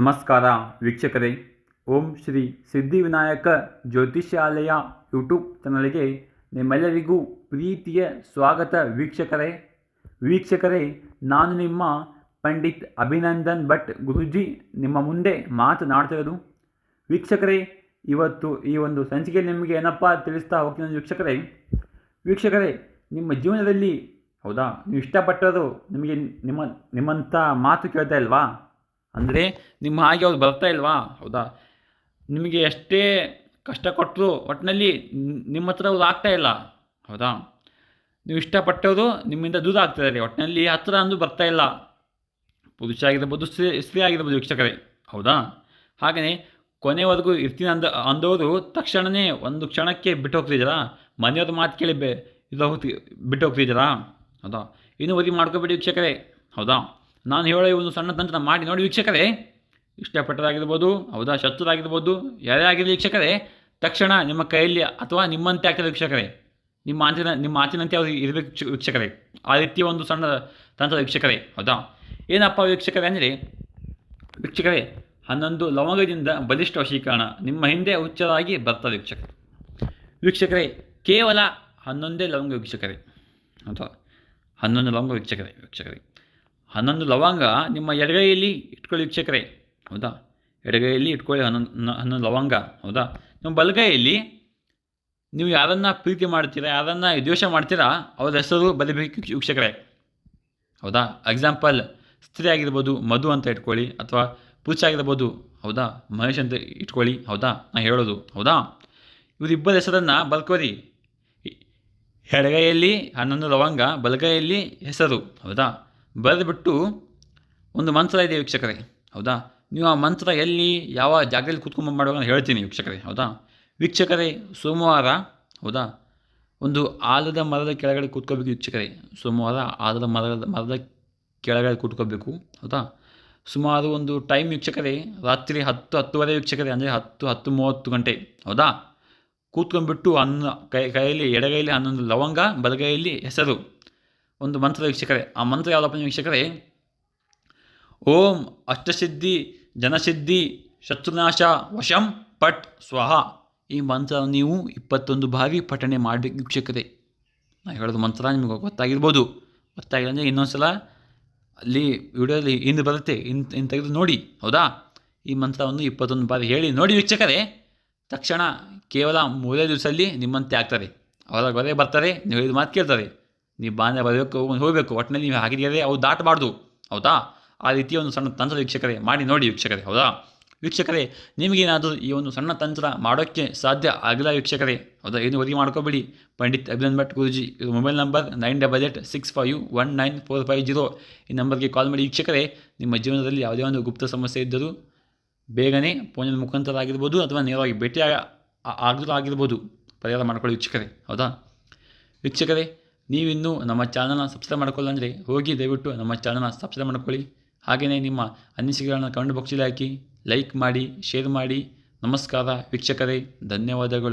ನಮಸ್ಕಾರ ವೀಕ್ಷಕರೇ. ಓಂ ಶ್ರೀ ಸಿದ್ಧಿವಿನಾಯಕ ಜ್ಯೋತಿಷ್ಯಾಲಯ ಯೂಟ್ಯೂಬ್ ಚಾನಲ್ಗೆ ನಿಮ್ಮೆಲ್ಲರಿಗೂ ಪ್ರೀತಿಯ ಸ್ವಾಗತ ವೀಕ್ಷಕರೇ. ವೀಕ್ಷಕರೇ, ನಾನು ನಿಮ್ಮ ಪಂಡಿತ್ ಅಭಿನಂದನ್ ಭಟ್ ಗುರುಜಿ ನಿಮ್ಮ ಮುಂದೆ ಮಾತನಾಡ್ತಿರೋದು. ವೀಕ್ಷಕರೇ, ಇವತ್ತು ಈ ಒಂದು ಸಂಚಿಕೆ ನಿಮಗೆ ಏನಪ್ಪ ತಿಳಿಸ್ತಾ ಹೋಗ್ತೀನಿ ವೀಕ್ಷಕರೇ ವೀಕ್ಷಕರೇ, ನಿಮ್ಮ ಜೀವನದಲ್ಲಿ ಹೌದಾ? ನೀವು ಇಷ್ಟಪಟ್ಟರು ನಿಮಗೆ ನಿಮ್ಮ ನಿಮ್ಮಂಥ ಮಾತು ಕೇಳ್ತಾ ಇಲ್ವಾ? ಅಂದರೆ ನಿಮ್ಮ ಹಾಗೆ ಅವ್ರು ಬರ್ತಾ ಇಲ್ವಾ? ಹೌದಾ? ನಿಮಗೆ ಎಷ್ಟೇ ಕಷ್ಟ ಕೊಟ್ಟರು ಒಟ್ಟಿನಲ್ಲಿ ನಿಮ್ಮ ಹತ್ರ ಅವ್ರು ಆಗ್ತಾ ಇಲ್ಲ. ಹೌದಾ? ನೀವು ಇಷ್ಟಪಟ್ಟವರು ನಿಮ್ಮಿಂದ ದೂರ ಆಗ್ತಿದ್ದಾರೆ ಒಟ್ಟಿನಲ್ಲಿ ಹತ್ರ ಅಂದು ಬರ್ತಾ ಇಲ್ಲ. ಪುರುಷ ಆಗಿರ್ಬೋದು, ಸ್ತ್ರೀ ಸ್ತ್ರೀ ಆಗಿರ್ಬೋದು ವೀಕ್ಷಕರೇ. ಹೌದಾ? ಹಾಗೆಯೇ ಕೊನೆವರೆಗೂ ಇರ್ತೀನಿ ಅಂದ ಅಂದವರು ತಕ್ಷಣವೇ ಒಂದು ಕ್ಷಣಕ್ಕೆ ಬಿಟ್ಟು ಹೋಗ್ತಿದ್ದೀರಾ ಮನೆಯವ್ರ ಮಾತು ಕೇಳಿ ಬೆ ಇದು ಹೋಗ್ತಿ ಬಿಟ್ಟು ಹೋಗ್ತಿದ್ದೀರಾ ಹೌದಾ? ಇನ್ನೂ ಒದಿ ಮಾಡ್ಕೋಬೇಡಿ ವೀಕ್ಷಕರೇ. ಹೌದಾ? ನಾನು ಹೇಳೋ ಒಂದು ಸಣ್ಣ ತಂತ್ರ ಮಾಡಿ ನೋಡಿ ವೀಕ್ಷಕರೇ. ಇಷ್ಟಪಟ್ಟದಾಗಿರ್ಬೋದು, ಹೌದಾ ಶತ್ರುರಾಗಿರ್ಬೋದು ಯಾರೇ ಆಗಿರಲಿ ವೀಕ್ಷಕರೇ, ತಕ್ಷಣ ನಿಮ್ಮ ಕೈಯಲ್ಲಿ ಅಥವಾ ನಿಮ್ಮಂತೆ ಆಗ್ತದೆ ವೀಕ್ಷಕರೇ. ನಿಮ್ಮ ಆಚಿನ, ನಿಮ್ಮ ಆಚಿನಂತೆ ಅವ್ರು ಇರಬೇಕು ವೀಕ್ಷಕರೇ. ಆ ರೀತಿಯ ಒಂದು ಸಣ್ಣ ತಂತ್ರ ವೀಕ್ಷಕರೇ, ಹೌದಾ. ಏನಪ್ಪ ವೀಕ್ಷಕರೇ ಅಂದರೆ, ವೀಕ್ಷಕರೇ, ಹನ್ನೊಂದು ಲವಂಗದಿಂದ ಬಲಿಷ್ಠ ವಶೀಕರಣ ನಿಮ್ಮ ಹಿಂದೆ ಹುಚ್ಚರಾಗಿ ಬರ್ತದೆ ವೀಕ್ಷಕರು. ವೀಕ್ಷಕರೇ, ಕೇವಲ ಹನ್ನೊಂದೇ ಲವಂಗ ವೀಕ್ಷಕರೇ. ಅಥವಾ ಹನ್ನೊಂದು ಲವಂಗ ವೀಕ್ಷಕರೇ ವೀಕ್ಷಕರೇ. ಹನ್ನೊಂದು ಲವಂಗ ನಿಮ್ಮ ಎಡಗೈಯಲ್ಲಿ ಇಟ್ಕೊಳ್ಳಿ ವೀಕ್ಷಕರೇ. ಹೌದಾ? ಎಡಗೈಯಲ್ಲಿ ಇಟ್ಕೊಳ್ಳಿ ಹನ್ನೊಂದು ಹನ್ನೊಂದು ಲವಂಗ. ಹೌದಾ? ನಿಮ್ಮ ಬಲಗೈಯಲ್ಲಿ ನೀವು ಯಾರನ್ನ ಪ್ರೀತಿ ಮಾಡ್ತೀರಾ, ಯಾರನ್ನು ದ್ವೇಷ ಮಾಡ್ತೀರಾ, ಅವ್ರ ಹೆಸರು ಬಲಿಬೇಕು ವೀಕ್ಷಕರೇ. ಹೌದಾ? ಎಕ್ಸಾಂಪಲ್ ಸ್ತ್ರೀ ಆಗಿರ್ಬೋದು, ಮಧು ಅಂತ ಇಟ್ಕೊಳ್ಳಿ, ಅಥವಾ ಪುರುಷ ಆಗಿರ್ಬೋದು, ಹೌದಾ? ಮಹೇಶ್ ಅಂತ ಇಟ್ಕೊಳ್ಳಿ, ಹೌದಾ? ನಾ ಹೇಳೋದು, ಹೌದಾ? ಇವರಿಬ್ಬರ ಹೆಸರನ್ನು ಬಲ್ಕೋರಿ ಎಡಗೈಯಲ್ಲಿ ಹನ್ನೊಂದು ಲವಂಗ, ಬಲಗೈಯಲ್ಲಿ ಹೆಸರು, ಹೌದಾ? ಬರೆದುಬಿಟ್ಟು ಒಂದು ಮಂತ್ರ ಇದೆ ವೀಕ್ಷಕರೇ, ಹೌದಾ? ನೀವು ಆ ಮಂತ್ರ ಎಲ್ಲಿ, ಯಾವ ಜಾಗದಲ್ಲಿ ಕೂತ್ಕೊಂಡು ಮಾಡುವಾಗ ನಾನು ಹೇಳ್ತೀನಿ ವೀಕ್ಷಕರೇ, ಹೌದಾ? ವೀಕ್ಷಕರೇ, ಸೋಮವಾರ, ಹೌದಾ? ಒಂದು ಆಲದ ಮರದ ಕೆಳಗಡೆ ಕೂತ್ಕೋಬೇಕು ವೀಕ್ಷಕರೇ, ಸೋಮವಾರ ಆಲದ ಮರದ ಮರದ ಕೆಳಗಡೆ ಕೂತ್ಕೋಬೇಕು, ಹೌದಾ? ಸುಮಾರು ಒಂದು ಟೈಮ್ ವೀಕ್ಷಕರೇ, ರಾತ್ರಿ ಹತ್ತು, ಹತ್ತುವರೆ ವೀಕ್ಷಕರೇ, ಅಂದರೆ ಹತ್ತು ಹತ್ತು ಮೂವತ್ತು ಗಂಟೆ, ಹೌದಾ? ಕೂತ್ಕೊಂಡ್ಬಿಟ್ಟು ಅನ್ನ, ಕೈ, ಕೈಯಲ್ಲಿ, ಎಡಗೈಯಲ್ಲಿ ಹನ್ನೊಂದು ಲವಂಗ, ಬಲಗೈಯಲ್ಲಿ ಹೆಸರು ಒಂದು ಮಂತ್ರ ವೀಕ್ಷಕರೇ, ಆ ಮಂತ್ರ ಯಾವುದಪ್ಪ ವೀಕ್ಷಕರೇ, ಓಂ ಅಷ್ಟಸಿದ್ಧಿ ಜನಸಿದ್ಧಿ ಶತ್ರುನಾಶ ವಶಂ ಪಟ್ ಸ್ವಹ. ಈ ಮಂತ್ರ ನೀವು ಇಪ್ಪತ್ತೊಂದು ಬಾರಿ ಪಠಣೆ ಮಾಡಬೇಕು ವೀಕ್ಷಕರೇ. ನಾನು ಹೇಳೋದು ಮಂತ್ರ ನಿಮಗೆ ಗೊತ್ತಾಗಿರ್ಬೋದು. ಗೊತ್ತಾಗಿಲ್ಲ ಅಂದರೆ ಇನ್ನೊಂದು ಸಲ ಅಲ್ಲಿ ವಿಡಿಯೋದಲ್ಲಿ ಹಿಂದೆ ಬರುತ್ತೆ ಇನ್ ಇನ್ನು ತೆಗೆದು ನೋಡಿ, ಹೌದಾ? ಈ ಮಂತ್ರವನ್ನು ಇಪ್ಪತ್ತೊಂದು ಬಾರಿ ಹೇಳಿ ನೋಡಿ ವೀಕ್ಷಕರೇ. ತಕ್ಷಣ ಕೇವಲ ಮೂರೇ ದಿವಸದಲ್ಲಿ ನಿಮ್ಮಂತೆ ಆಗ್ತಾರೆ. ಅವರ ಗೊರೆ ಬರ್ತಾರೆ, ನೀವು ಹೇಳಿದ ಮಾತು ಕೇಳ್ತಾರೆ. ನೀವು ಬಾಂಧವ್ಯ ಬರಬೇಕು ಹೋಗಬೇಕು ಒಟ್ಟಿನಲ್ಲಿ ನೀವು ಹಾಗಿದ್ದರೆ ಅವು ದಾಟಬಾರ್ದು, ಹೌದಾ? ಆ ರೀತಿಯ ಒಂದು ಸಣ್ಣ ತಂತ್ರ ವೀಕ್ಷಕರೇ, ಮಾಡಿ ನೋಡಿ ವೀಕ್ಷಕರೇ, ಹೌದಾ? ವೀಕ್ಷಕರೇ, ನಿಮಗೇನಾದರೂ ಈ ಒಂದು ಸಣ್ಣ ತಂತ್ರ ಮಾಡೋಕ್ಕೆ ಸಾಧ್ಯ ಆಗಿಲ್ಲ ವೀಕ್ಷಕರೇ, ಹೌದಾ? ಏನು ವರಿ ಮಾಡ್ಕೋಬೇಡಿ. ಪಂಡಿತ್ ಅಭಿನಂದ್ ಭಟ್ ಗುರುಜಿ, ಇದು mobile number nine double eight six five one nine four five zero ಈ ನಂಬರ್ಗೆ ಕಾಲ್ ಮಾಡಿ ವೀಕ್ಷಕರೇ, ನಿಮ್ಮ ಜೀವನದಲ್ಲಿ ಯಾವುದೇ ಒಂದು ಗುಪ್ತ ಸಮಸ್ಯೆ ಇದ್ದರೂ ಬೇಗನೆ ಫೋನಿನ ಮುಖಾಂತರ ಆಗಿರ್ಬೋದು ಅಥವಾ ನೇರವಾಗಿ ಭೇಟಿ ಆಗಿದ್ರು ಆಗಿರ್ಬೋದು. ಪರಿಹಾರ ಮಾಡ್ಕೊಳ್ಳಿ ವೀಕ್ಷಕರೇ, ಹೌದಾ? ವೀಕ್ಷಕರೇ ನೀವಿನ್ನೂ ನಮ್ಮ ಚಾನಲ್ನ ಸಬ್ಸ್ಕ್ರೈಬ್ ಮಾಡ್ಕೊಳ್ಳಿ ಅಂದರೆ ಹೋಗಿ ದಯವಿಟ್ಟು ನಮ್ಮ ಚಾನಲ್ನ ಸಬ್ಸ್ಕ್ರೈಬ್ ಮಾಡ್ಕೊಳ್ಳಿ. ಹಾಗೆಯೇ ನಿಮ್ಮ ಅನಿಸಿಕೆಗಳನ್ನು ಕಮೆಂಟ್ ಬಾಕ್ಸಲ್ಲಿ ಹಾಕಿ ಲೈಕ್ ಮಾಡಿ ಶೇರ್ ಮಾಡಿ. ನಮಸ್ಕಾರ ವೀಕ್ಷಕರೇ, ಧನ್ಯವಾದಗಳು.